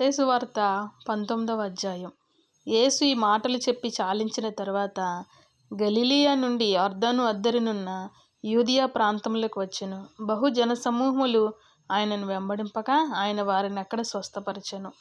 మత్తేసు వార్త పంతొమ్మిదవ అధ్యాయం యేసు ఈ మాటలు చెప్పి చాలించిన తర్వాత గలిలియా నుండి అర్ధను అద్దరినున్న యూదియా ప్రాంతంలోకి వచ్చెను. బహు జనసమూహములు ఆయనను వెంబడింపక ఆయన వారిని అక్కడ స్వస్థపరచెను.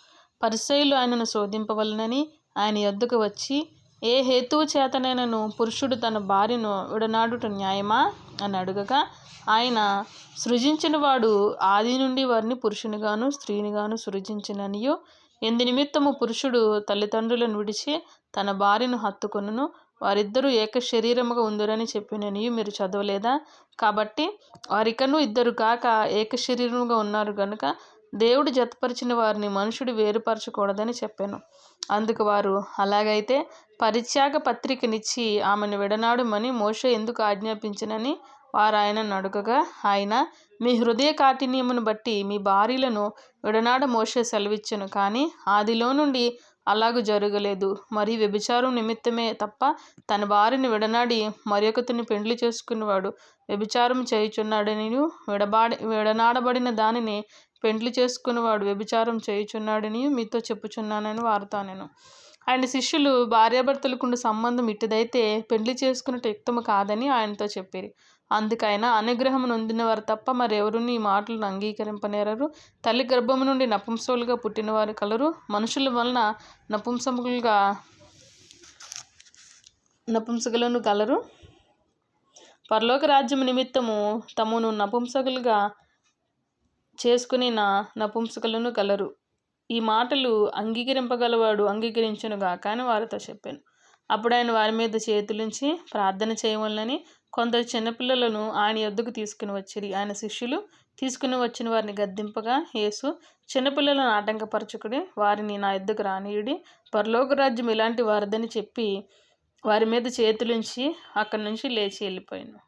పరిసయులు ఆయనను శోధింపవలనని ఆయన యొద్దకు వచ్చి ఏ హేతువు చేతనైనను పురుషుడు తన భార్యను విడనాడుట న్యాయమా? అని అడుగగా ఆయన సృజించిన వాడు ఆది నుండి వారిని పురుషునిగాను స్త్రీనిగాను సృజించిననియో. ఎందు నిమిత్తము పురుషుడు తల్లిదండ్రులను విడిచి తన భార్యను హత్తుకొనును. వారిద్దరూ ఏక శరీరముగా ఉందరని చెప్పిననియు మీరు చదవలేదా? కాబట్టి వారికను ఇద్దరు కాక ఏక శరీరముగా ఉన్నారు కనుక దేవుడు జతపరిచిన వారిని మనుషుడు వేరుపరచకూడదని చెప్పాను. అందుకు వారు అలాగైతే పరిత్యాగ పత్రికనిచ్చి ఆమెను విడనాడుమని మోష ఎందుకు ఆజ్ఞాపించినని వారు ఆయనను అడుగగా ఆయన మీ హృదయ కాఠిన్యమును బట్టి మీ భార్యలను విడనాడ మోషే సెలవిచ్చెను. కానీ ఆదిలో నుండి అలాగూ జరగలేదు. మరి వ్యభిచారం నిమిత్తమే తప్ప తన భార్యను విడనాడి మరొకతని పెండ్లి చేసుకునేవాడు వ్యభిచారం చేయుచున్నాడని విడబాడి విడనాడబడిన దానిని పెండ్లి చేసుకునేవాడు వ్యభిచారం చేయుచున్నాడని మీతో చెప్పుచున్నానని వారుతా నేను. ఆయన శిష్యులు భార్యాభర్తలకుండు సంబంధం ఇటుదైతే పెండ్లి చేసుకున్నట్టు యుక్తము కాదని ఆయనతో చెప్పిరి. అందుకైనా అనుగ్రహం నొందిన వారు తప్ప మరెవరు ఈ మాటలను అంగీకరింపనేరరు. తల్లి గర్భము నుండి నపుంసకులుగా పుట్టినవారు కలరు. మనుషుల వలన నపుంసకులుగా నపుంసకులను కలరు. పరలోక రాజ్యం నిమిత్తము తమను నపుంసకులుగా చేసుకుని నా నపుంసకులను కలరు. ఈ మాటలు అంగీకరింపగలవాడు అంగీకరించునుగా కానీ వారితో చెప్పాను. అప్పుడు ఆయన వారి మీద చేతులుంచి ప్రార్థన చేయవలనని కొందరు చిన్నపిల్లలను ఆయన యొద్దకు తీసుకుని వచ్చిరి ఆయన శిష్యులు తీసుకుని వచ్చిన వారిని గద్దింపగా యేసు చిన్నపిల్లలను ఆటంకపరచుకుని వారిని నా యొద్దకు రానియుడి. పరలోక రాజ్యం ఇలాంటి వారిదని చెప్పి వారి మీద చేతులుంచి అక్కడి నుంచి లేచి వెళ్ళిపోయాను.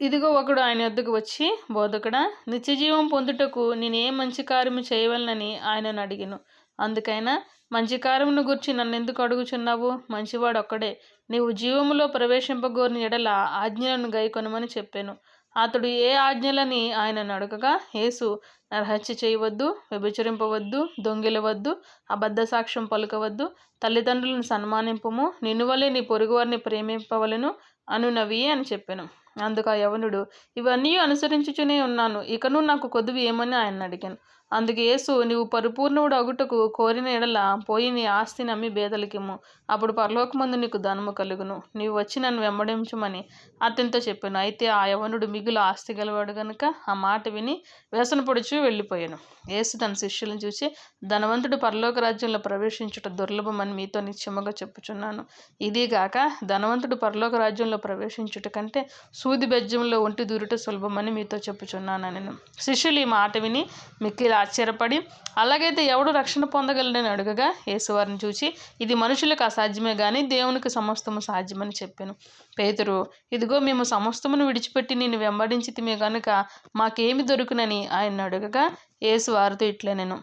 ఇదిగో ఒకడు ఆయన వద్దకు వచ్చి బోధకుడా నిత్యజీవం పొందుటకు నేనే మంచి కార్యము చేయవలనని ఆయనను అడిగాను. అందుకైనా మంచి కార్యమును గురించి నన్ను ఎందుకు అడుగుచున్నావు? మంచివాడు ఒక్కడే నీవు జీవములో ప్రవేశింపగోరిన ఎడల ఆజ్ఞలను గైకొనమని చెప్పాను. అతడు ఏ ఆజ్ఞలని ఆయనను అడగగా యేసు నరహత్య చేయవద్దు వ్యభిచరింపవద్దు దొంగిలవద్దు అబద్ధ సాక్ష్యం పలుకవద్దు తల్లిదండ్రులను సన్మానింపము నిన్ను వల్లే నీ పొరుగువారిని ప్రేమింపవలను అనునవి అని చెప్పాను. అందుకు ఆ యవనుడు ఇవన్నీ అనుసరించుచునే ఉన్నాను ఇకను నాకు కొద్దువి ఏమని ఆయన అడిగాను అందుకు యేసు నీవు పరిపూర్ణుడు అగుటకు కోరిన ఎడల పోయి నీ ఆస్తిని అమ్మి బేదలికిము అప్పుడు పరలోకమందు నీకు ధనము కలుగును. నీవు వచ్చి నన్ను వెంబడించమని అతనితో చెప్పాను. అయితే ఆ యవనుడు మిగులు ఆస్తి గలవాడు గనుక ఆ మాట విని వ్యసన పొడుచు వెళ్ళిపోయాను. యేసు తన శిష్యులను చూసి ధనవంతుడు పరలోక రాజ్యంలో ప్రవేశించుట దుర్లభమని మీతో నిశ్చయముగా చెప్పుచున్నాను. ఇదిగాక ధనవంతుడు పరలోక రాజ్యంలో ప్రవేశించుట కంటే సూది బెజ్జంలో ఒంటి దూరుట సులభమని మీతో చెప్పుచున్నాను నేను శిష్యులు ఈ మాట విని మిక్కిలి ఆశ్చర్యపడి అలాగైతే ఎవడు రక్షణ పొందగలడని అడుగగా యేసువారిని చూచి ఇది మనుషులకు అసాధ్యమే కానీ దేవునికి సమస్తము సాధ్యమని చెప్పాను. పేతురు ఇదిగో మేము సమస్తమును విడిచిపెట్టి నేను వెంబడించితిమే గనుక మాకేమి దొరుకునని ఆయన అడుగగా యేసు వారితో ఇట్లే నేను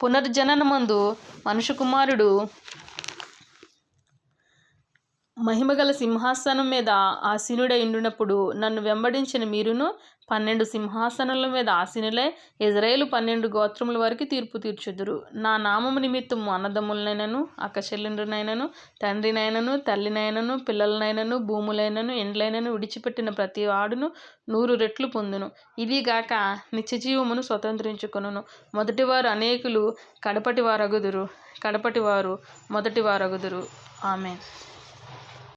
పునర్జననమందు మనుషు కుమారుడు మహిమగల సింహాసనం మీద ఆసీనుడై ఉండినప్పుడు నన్ను వెంబడించిన మీరును పన్నెండు సింహాసనముల మీద ఆసీనులై ఇజ్రాయేలు పన్నెండు గోత్రముల వరకు తీర్పు తీర్చుదురు. నా నామము నిమిత్తము అన్నదమ్ములనైనను అక్కచెల్లుండ్రునైనను తండ్రినైనను తల్లినైనను పిల్లలనైనను భూములైనను ఎండ్లైనను విడిచిపెట్టిన ప్రతి వాడును నూరు రెట్లు పొందును. ఇదిగాక నిత్యజీవమును స్వతంత్రించుకును మొదటివారు అనేకులు కడపటి వారగుదురు. కడపటి వారు మొదటి వారగుదురు. ఆమె